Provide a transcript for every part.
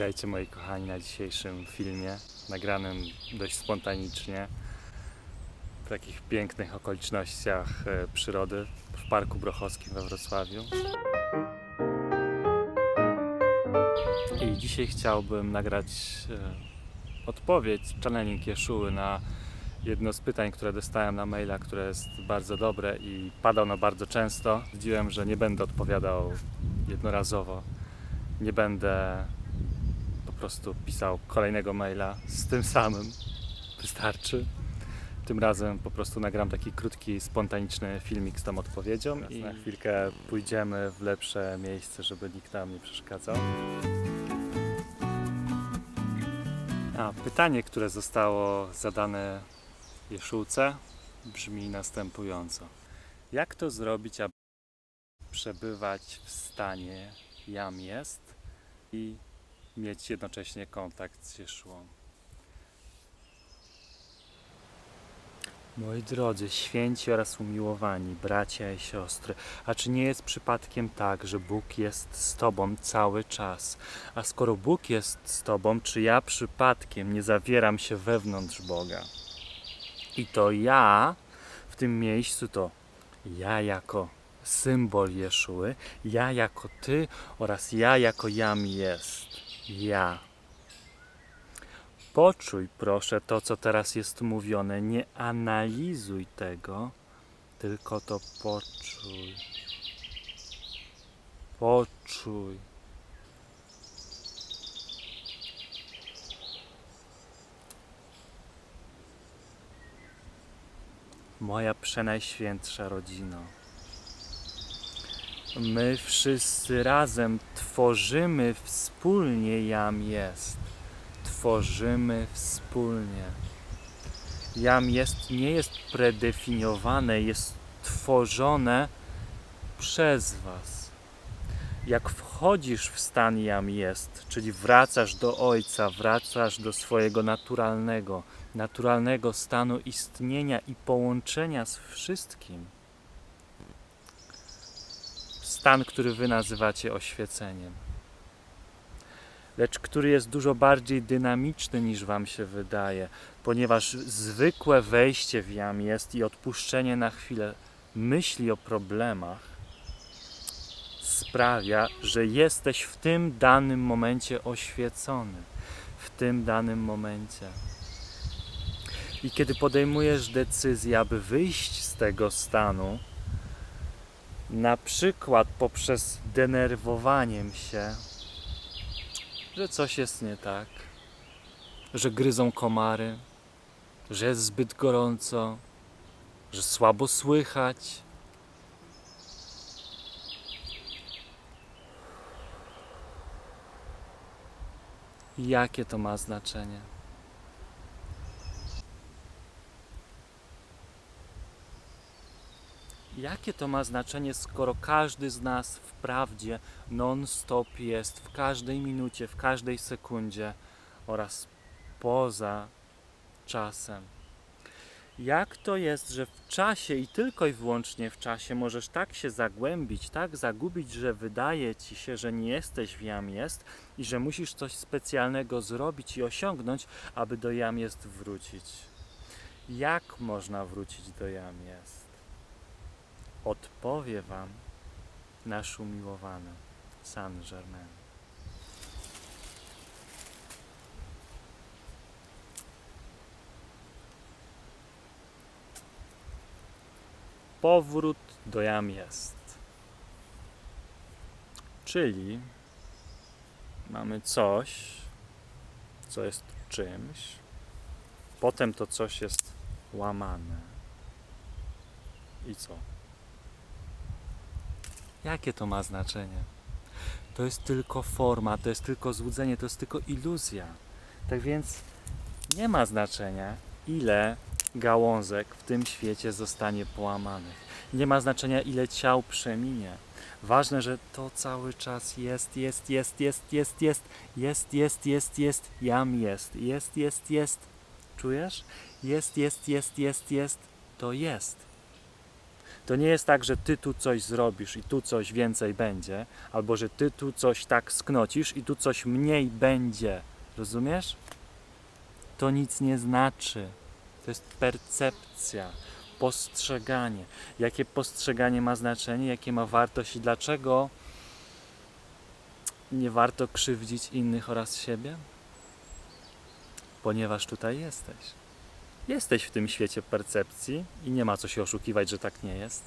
Witajcie moi kochani na dzisiejszym filmie, nagranym dość spontanicznie, w takich pięknych okolicznościach e, przyrody w Parku Brochowskim we Wrocławiu. I dzisiaj chciałbym nagrać e, odpowiedź, channeling Jeszuły na jedno z pytań, które dostałem na maila, które jest bardzo dobre i pada ono bardzo często. Stwierdziłem, że nie będę odpowiadał jednorazowo, nie będę prostu pisał kolejnego maila z tym samym. Wystarczy. Tym razem po prostu nagram taki krótki, spontaniczny filmik z tą odpowiedzią i na chwilkę pójdziemy w lepsze miejsce, żeby nikt nam nie przeszkadzał. A pytanie, które zostało zadane Jeszułce brzmi następująco. Jak to zrobić, aby przebywać w stanie jam jest i mieć jednocześnie kontakt z Jeszułą? Moi drodzy, święci oraz umiłowani, bracia i siostry, a czy nie jest przypadkiem tak, że Bóg jest z Tobą cały czas? A skoro Bóg jest z Tobą, czy ja przypadkiem nie zawieram się wewnątrz Boga? I to ja w tym miejscu to ja jako symbol Jeszuły, ja jako Ty oraz ja jako Jam jest. Ja. Poczuj proszę to, co teraz jest mówione. Nie analizuj tego, tylko to poczuj. Poczuj. Moja przenajświętsza rodzino. My wszyscy razem tworzymy wspólnie Jam jest. Tworzymy wspólnie. Jam jest nie jest predefiniowane, jest tworzone przez Was. Jak wchodzisz w stan Jam jest, czyli wracasz do Ojca, wracasz do swojego naturalnego, naturalnego stanu istnienia i połączenia z wszystkim. Stan, który Wy nazywacie oświeceniem lecz który jest dużo bardziej dynamiczny niż Wam się wydaje, ponieważ zwykłe wejście w jam jest i odpuszczenie na chwilę myśli o problemach sprawia, że jesteś w tym danym momencie oświecony. W tym danym momencie. I kiedy podejmujesz decyzję, aby wyjść z tego stanu, na przykład poprzez denerwowaniem się, że coś jest nie tak, że gryzą komary, że jest zbyt gorąco, że słabo słychać. Jakie to ma znaczenie? Jakie to ma znaczenie, skoro każdy z nas wprawdzie non-stop jest w każdej minucie, w każdej sekundzie oraz poza czasem? Jak to jest, że w czasie i tylko i wyłącznie w czasie możesz tak się zagłębić, tak zagubić, że wydaje ci się, że nie jesteś w jam jest i że musisz coś specjalnego zrobić i osiągnąć, aby do jam jest wrócić? Jak można wrócić do jam jest? Odpowie Wam nasz umiłowany Saint-Germain. Powrót do jam jest. Czyli mamy coś, co jest czymś, potem to coś jest łamane. I co? Jakie to ma znaczenie? To jest tylko forma, to jest tylko złudzenie, to jest tylko iluzja. Tak więc nie ma znaczenia, ile gałązek w tym świecie zostanie połamanych. Nie ma znaczenia, ile ciał przeminie. Ważne, że to cały czas jest, jest, jest, jest, jest, jest, jest, jest, jest, jest, jam jest, jest, jest, jest. Czujesz? Jest, jest, jest, jest, jest, to jest. To nie jest tak, że ty tu coś zrobisz i tu coś więcej będzie, albo że ty tu coś tak sknocisz i tu coś mniej będzie. Rozumiesz? To nic nie znaczy. To jest percepcja, postrzeganie. Jakie postrzeganie ma znaczenie, jakie ma wartość i dlaczego nie warto krzywdzić innych oraz siebie? Ponieważ tutaj jesteś. Jesteś w tym świecie percepcji i nie ma co się oszukiwać, że tak nie jest.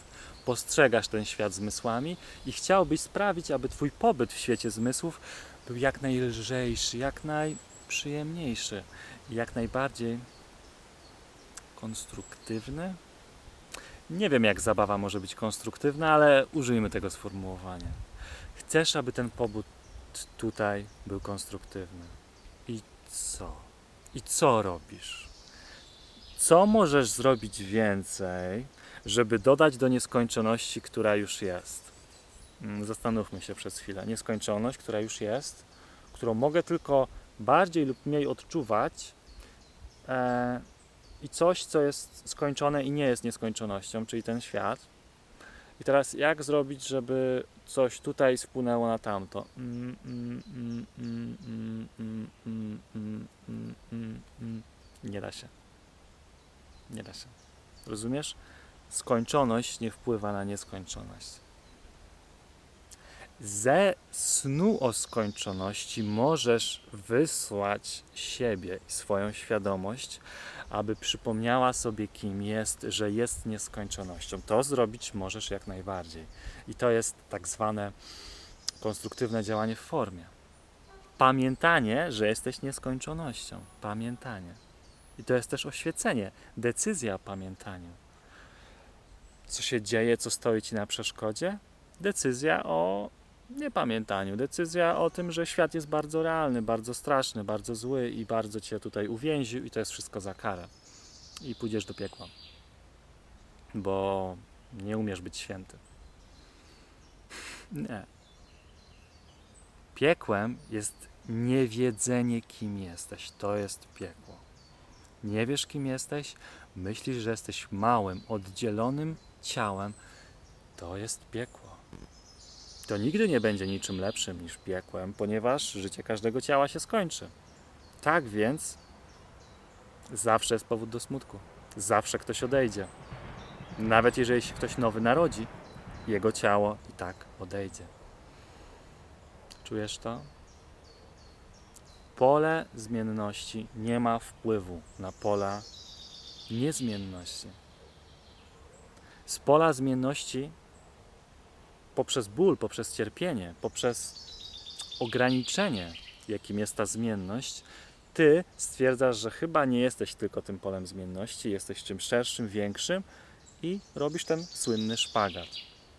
Postrzegasz ten świat zmysłami i chciałbyś sprawić, aby Twój pobyt w świecie zmysłów był jak najlżejszy, jak najprzyjemniejszy, jak najbardziej konstruktywny. Nie wiem, jak zabawa może być konstruktywna, ale użyjmy tego sformułowania. Chcesz, aby ten pobyt tutaj był konstruktywny. I co? I co robisz? co możesz zrobić więcej, żeby dodać do nieskończoności, która już jest? Mm, zastanówmy się przez chwilę. Nieskończoność, która już jest, którą mogę tylko bardziej lub mniej odczuwać, e, i coś, co jest skończone i nie jest nieskończonością, czyli ten świat. I teraz jak zrobić, żeby coś tutaj spłynęło na tamto? Nie da się. Nie da się. Rozumiesz? Skończoność nie wpływa na nieskończoność. Ze snu o skończoności możesz wysłać siebie i swoją świadomość, aby przypomniała sobie, kim jest, że jest nieskończonością. To zrobić możesz jak najbardziej. I to jest tak zwane konstruktywne działanie w formie. Pamiętanie, że jesteś nieskończonością. Pamiętanie. I to jest też oświecenie, decyzja o pamiętaniu. Co się dzieje, co stoi ci na przeszkodzie? Decyzja o niepamiętaniu. Decyzja o tym, że świat jest bardzo realny, bardzo straszny, bardzo zły i bardzo cię tutaj uwięził, i to jest wszystko za karę. I pójdziesz do piekła. Bo nie umiesz być święty. Nie. Piekłem jest niewiedzenie, kim jesteś. To jest piekło. Nie wiesz, kim jesteś, myślisz, że jesteś małym, oddzielonym ciałem. To jest piekło. To nigdy nie będzie niczym lepszym niż piekłem, ponieważ życie każdego ciała się skończy. Tak więc zawsze jest powód do smutku. Zawsze ktoś odejdzie. Nawet jeżeli się ktoś nowy narodzi, jego ciało i tak odejdzie. Czujesz to? Pole zmienności nie ma wpływu na pola niezmienności. Z pola zmienności poprzez ból, poprzez cierpienie, poprzez ograniczenie, jakim jest ta zmienność, ty stwierdzasz, że chyba nie jesteś tylko tym polem zmienności, jesteś czymś szerszym, większym i robisz ten słynny szpagat.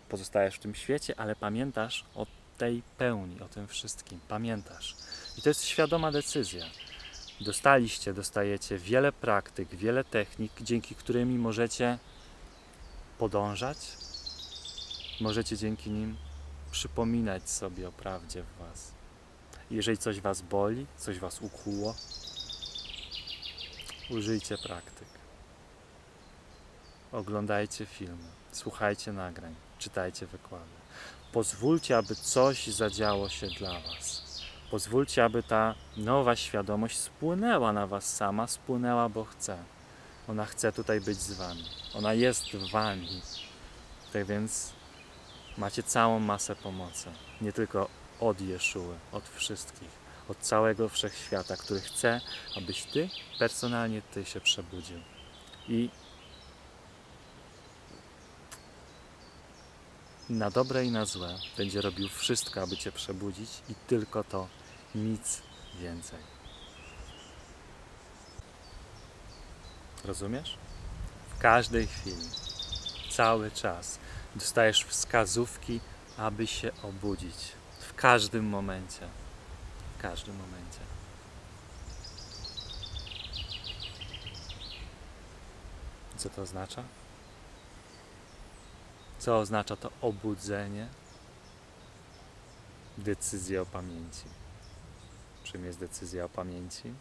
Pozostajesz w tym świecie, ale pamiętasz o tej pełni, o tym wszystkim. Pamiętasz. I to jest świadoma decyzja. Dostaliście, dostajecie wiele praktyk, wiele technik, dzięki którymi możecie podążać, możecie dzięki nim przypominać sobie o prawdzie w Was. Jeżeli coś Was boli, coś Was ukłuło, użyjcie praktyk. Oglądajcie filmy, słuchajcie nagrań, czytajcie wykłady. Pozwólcie, aby coś zadziało się dla Was. Pozwólcie, aby ta nowa świadomość spłynęła na Was sama, spłynęła, bo chce. Ona chce tutaj być z Wami. Ona jest w Wami. Tak więc macie całą masę pomocy. Nie tylko od Jeszuły, od wszystkich, od całego wszechświata, który chce, abyś Ty, personalnie Ty się przebudził. I na dobre i na złe będzie robił wszystko, aby Cię przebudzić i tylko to, nic więcej. Rozumiesz? W każdej chwili, cały czas dostajesz wskazówki, aby się obudzić. W każdym momencie. W każdym momencie. Co to oznacza? Co oznacza to obudzenie? Decyzja o pamięci. Czym jest decyzja o pamięci?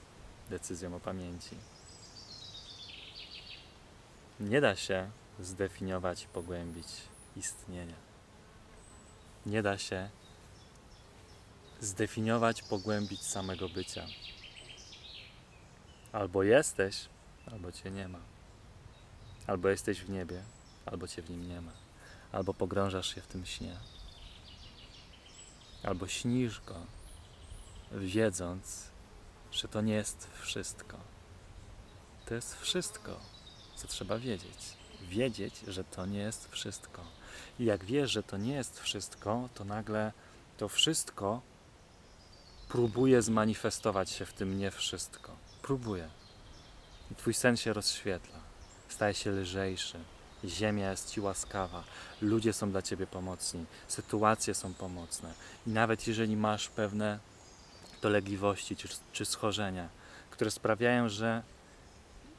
Decyzją o pamięci. Nie da się zdefiniować pogłębić istnienie. Nie da się zdefiniować, pogłębić samego bycia. Albo jesteś, albo cię nie ma. Albo jesteś w niebie, albo cię w nim nie ma. Albo pogrążasz się w tym śnie. Albo śnisz go, wiedząc, że to nie jest wszystko. To jest wszystko, co trzeba wiedzieć. Wiedzieć, że to nie jest wszystko. I jak wiesz, że to nie jest wszystko, to nagle to wszystko próbuje zmanifestować się w tym nie wszystko. Próbuje. I twój sen się rozświetla, staje się lżejszy. Ziemia jest ci łaskawa, ludzie są dla ciebie pomocni, sytuacje są pomocne. I nawet jeżeli masz pewne dolegliwości czy, czy schorzenia, które sprawiają, że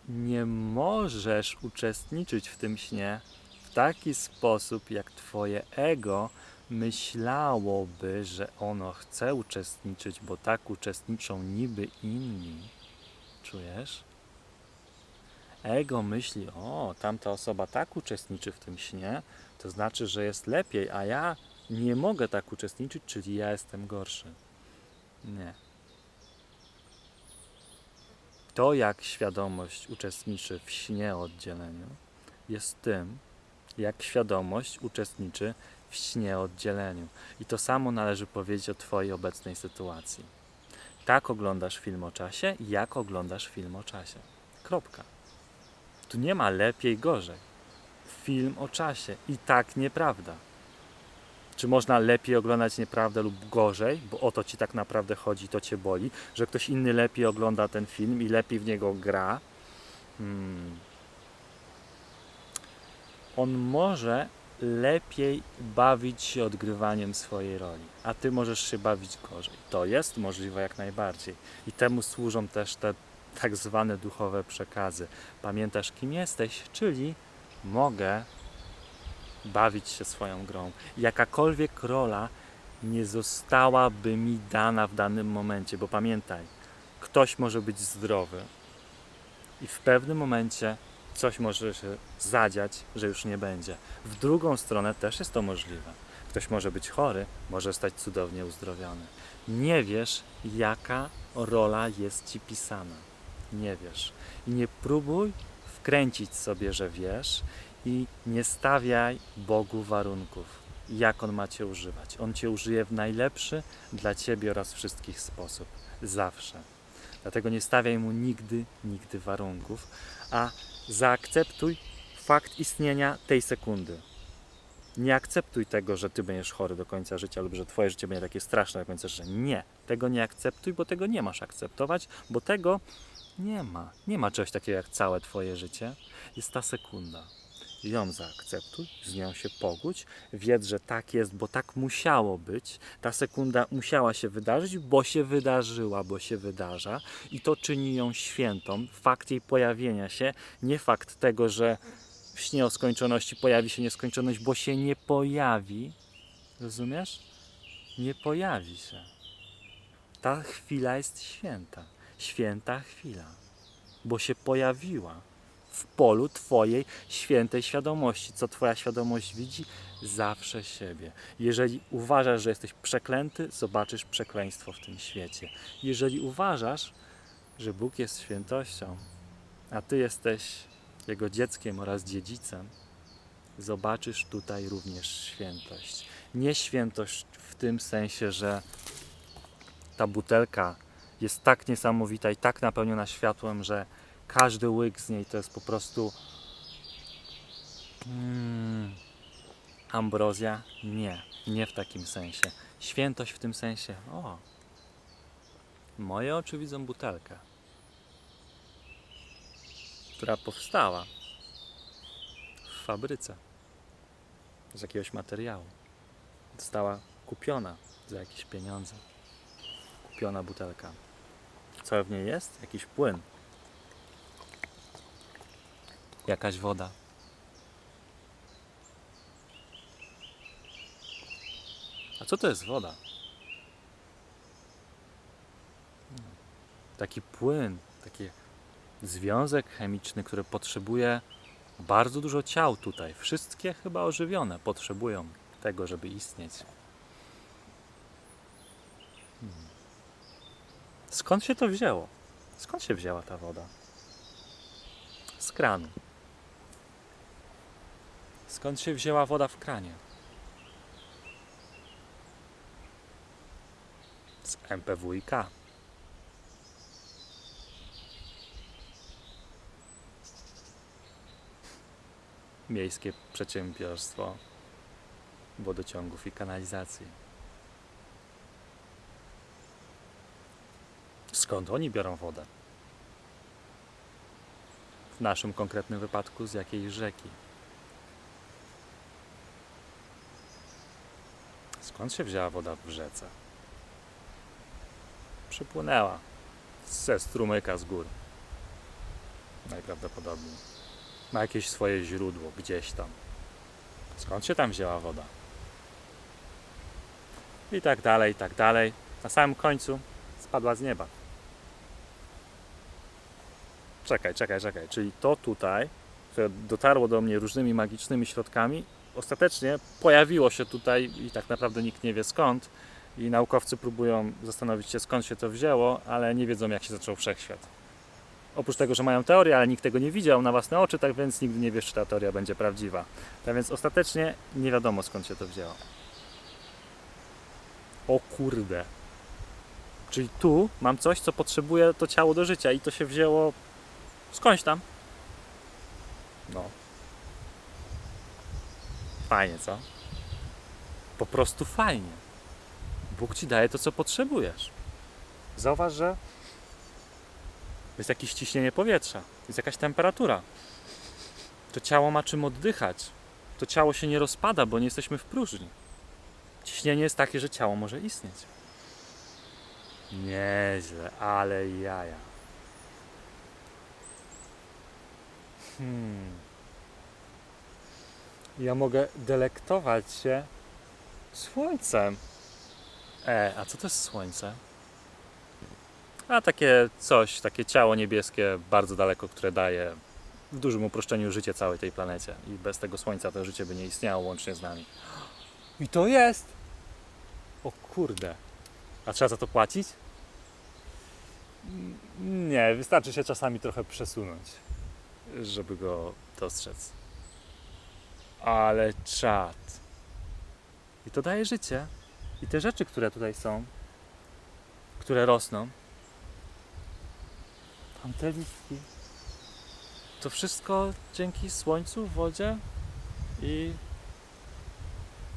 nie możesz uczestniczyć w tym śnie w taki sposób, jak Twoje ego myślałoby, że ono chce uczestniczyć, bo tak uczestniczą niby inni. Czujesz? Ego myśli, o, tamta osoba tak uczestniczy w tym śnie, to znaczy, że jest lepiej, a ja nie mogę tak uczestniczyć, czyli ja jestem gorszy. Nie. To, jak świadomość uczestniczy w śnie o oddzieleniu, jest tym, jak świadomość uczestniczy w śnie o oddzieleniu. I to samo należy powiedzieć o Twojej obecnej sytuacji. Tak oglądasz film o czasie, jak oglądasz film o czasie. Kropka. Tu nie ma lepiej, gorzej. Film o czasie. I tak nieprawda. Czy można lepiej oglądać nieprawdę lub gorzej, bo o to ci tak naprawdę chodzi, to cię boli, że ktoś inny lepiej ogląda ten film i lepiej w niego gra? Hmm. On może lepiej bawić się odgrywaniem swojej roli, a ty możesz się bawić gorzej. To jest możliwe jak najbardziej. I temu służą też te tak zwane duchowe przekazy. Pamiętasz, kim jesteś, czyli mogę bawić się swoją grą. Jakakolwiek rola nie zostałaby mi dana w danym momencie, bo pamiętaj, ktoś może być zdrowy i w pewnym momencie coś może się zadziać, że już nie będzie. W drugą stronę też jest to możliwe. Ktoś może być chory, może stać cudownie uzdrowiony. Nie wiesz, jaka rola jest ci pisana. Nie wiesz. I nie próbuj wkręcić sobie, że wiesz, i nie stawiaj Bogu warunków, jak On ma Cię używać. On Cię użyje w najlepszy dla Ciebie oraz wszystkich sposób. Zawsze. Dlatego nie stawiaj Mu nigdy, nigdy warunków, a zaakceptuj fakt istnienia tej sekundy. Nie akceptuj tego, że Ty będziesz chory do końca życia lub że Twoje życie będzie takie straszne do końca życia. Nie. Tego nie akceptuj, bo tego nie masz akceptować, bo tego nie ma. Nie ma czegoś takiego jak całe Twoje życie. Jest ta sekunda ją zaakceptuj, z nią się pogódź, wiedz, że tak jest, bo tak musiało być. Ta sekunda musiała się wydarzyć, bo się wydarzyła, bo się wydarza i to czyni ją świętą. Fakt jej pojawienia się, nie fakt tego, że w śnie o skończoności pojawi się nieskończoność, bo się nie pojawi. Rozumiesz? Nie pojawi się. Ta chwila jest święta. Święta chwila, bo się pojawiła w polu Twojej świętej świadomości. Co Twoja świadomość widzi? Zawsze siebie. Jeżeli uważasz, że jesteś przeklęty, zobaczysz przekleństwo w tym świecie. Jeżeli uważasz, że Bóg jest świętością, a Ty jesteś Jego dzieckiem oraz dziedzicem, zobaczysz tutaj również świętość. Nie świętość w tym sensie, że ta butelka jest tak niesamowita i tak napełniona światłem, że każdy łyk z niej to jest po prostu mm, ambrozja? Nie, nie w takim sensie. Świętość w tym sensie, o, moje oczy widzą butelkę, która powstała w fabryce z jakiegoś materiału. Została kupiona za jakieś pieniądze. Kupiona butelka. Co w niej jest? Jakiś płyn. Jakaś woda. A co to jest woda? Taki płyn, taki związek chemiczny, który potrzebuje Bardzo dużo ciał tutaj, wszystkie chyba ożywione, potrzebują tego, żeby istnieć. Skąd się to wzięło? Skąd się wzięła ta woda? Z kranu. Skąd się wzięła woda w kranie? Z MPWiK. Miejskie Przedsiębiorstwo Wodociągów i Kanalizacji. Skąd oni biorą wodę? W naszym konkretnym wypadku z jakiej rzeki? Skąd się wzięła woda w rzece? Przypłynęła ze strumyka z gór. Najprawdopodobniej. Ma jakieś swoje źródło gdzieś tam. Skąd się tam wzięła woda? I tak dalej, i tak dalej. Na samym końcu spadła z nieba. Czekaj, czekaj, czekaj. Czyli to tutaj, które dotarło do mnie różnymi magicznymi środkami, ostatecznie pojawiło się tutaj i tak naprawdę nikt nie wie skąd. I naukowcy próbują zastanowić się skąd się to wzięło, ale nie wiedzą jak się zaczął wszechświat. Oprócz tego, że mają teorię, ale nikt tego nie widział na własne oczy, tak więc nigdy nie wiesz, czy ta teoria będzie prawdziwa. Tak więc ostatecznie nie wiadomo skąd się to wzięło. O kurde. Czyli tu mam coś, co potrzebuje to ciało do życia i to się wzięło skądś tam. No. Fajnie, co? Po prostu fajnie. Bóg ci daje to, co potrzebujesz. Zauważ, że jest jakieś ciśnienie powietrza, jest jakaś temperatura. To ciało ma czym oddychać. To ciało się nie rozpada, bo nie jesteśmy w próżni. Ciśnienie jest takie, że ciało może istnieć. Nieźle, ale jaja. Hmm. Ja mogę delektować się słońcem. E, a co to jest słońce? A takie coś, takie ciało niebieskie bardzo daleko, które daje w dużym uproszczeniu życie całej tej planecie. I bez tego słońca to życie by nie istniało łącznie z nami. I to jest! O kurde. A trzeba za to płacić? Nie, wystarczy się czasami trochę przesunąć, żeby go dostrzec. Ale czad. I to daje życie. I te rzeczy, które tutaj są, które rosną, tamte listki, to wszystko dzięki słońcu, wodzie i...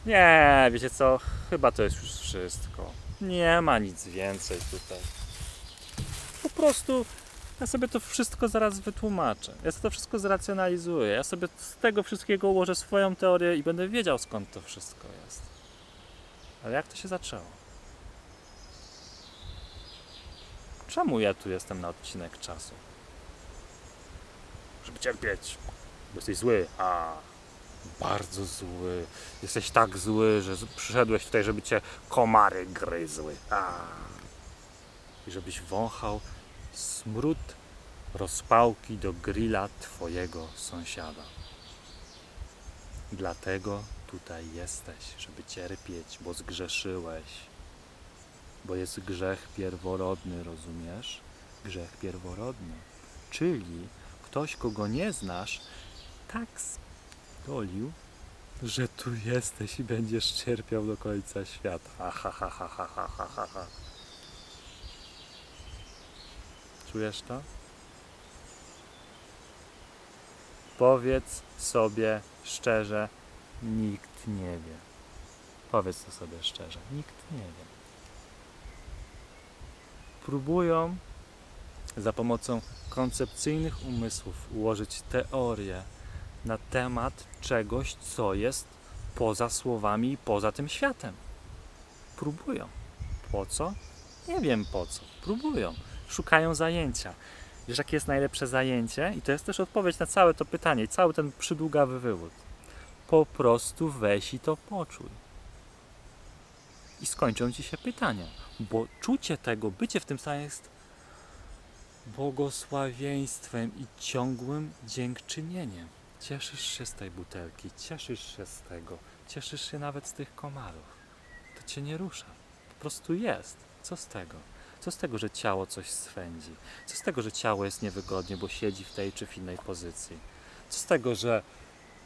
Nie, wiecie co, chyba to jest już wszystko. Nie ma nic więcej tutaj. Po prostu ja sobie to wszystko zaraz wytłumaczę. Ja sobie to wszystko zracjonalizuję. Ja sobie z tego wszystkiego ułożę swoją teorię i będę wiedział skąd to wszystko jest. Ale jak to się zaczęło? Czemu ja tu jestem na odcinek czasu? Żeby cierpieć. Jesteś zły. A, bardzo zły. Jesteś tak zły, że przyszedłeś tutaj, żeby cię komary gryzły. A. I żebyś wąchał smród rozpałki do grilla twojego sąsiada. Dlatego tutaj jesteś, żeby cierpieć, bo zgrzeszyłeś. Bo jest grzech pierworodny, rozumiesz? Grzech pierworodny. Czyli ktoś, kogo nie znasz, tak zdolił, że tu jesteś i będziesz cierpiał do końca świata. Ha, ha, ha, ha, ha, ha, ha, ha. Czujesz to? Powiedz sobie szczerze, nikt nie wie. Powiedz to sobie szczerze, nikt nie wie. Próbują za pomocą koncepcyjnych umysłów ułożyć teorię na temat czegoś, co jest poza słowami i poza tym światem. Próbują. Po co? Nie wiem po co. Próbują. Szukają zajęcia. Wiesz, jakie jest najlepsze zajęcie? I to jest też odpowiedź na całe to pytanie i cały ten przydługawy wywód. Po prostu weź i to poczuj. I skończą ci się pytania, bo czucie tego, bycie w tym stanie jest błogosławieństwem i ciągłym dziękczynieniem. Cieszysz się z tej butelki, cieszysz się z tego, cieszysz się nawet z tych komarów. To cię nie rusza. Po prostu jest. Co z tego? Co z tego, że ciało coś swędzi? Co z tego, że ciało jest niewygodnie, bo siedzi w tej czy w innej pozycji? Co z tego, że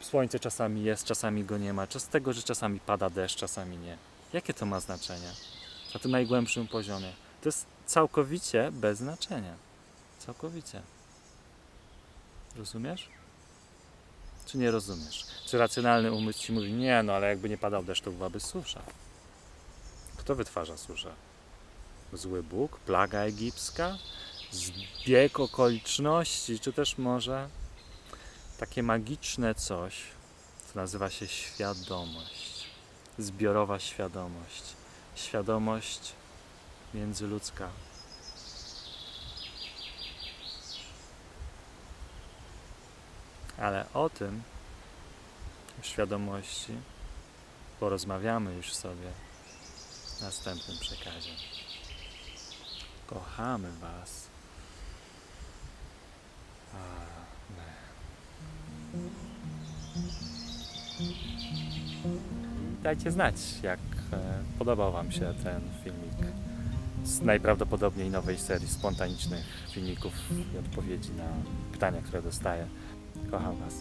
słońce czasami jest, czasami go nie ma? Co z tego, że czasami pada deszcz, czasami nie? Jakie to ma znaczenie? Na tym najgłębszym poziomie. To jest całkowicie bez znaczenia. Całkowicie. Rozumiesz? Czy nie rozumiesz? Czy racjonalny umysł ci mówi, nie, no ale jakby nie padał deszcz, to byłaby susza. Kto wytwarza suszę? Zły Bóg? Plaga egipska? Zbieg okoliczności? Czy też może takie magiczne coś, co nazywa się świadomość? Zbiorowa świadomość. Świadomość międzyludzka. Ale o tym, świadomości, porozmawiamy już sobie w następnym przekazie. Kochamy Was. Dajcie znać, jak e, podobał Wam się ten filmik z najprawdopodobniej nowej serii spontanicznych filmików i odpowiedzi na pytania, które dostaję. Kocham Was.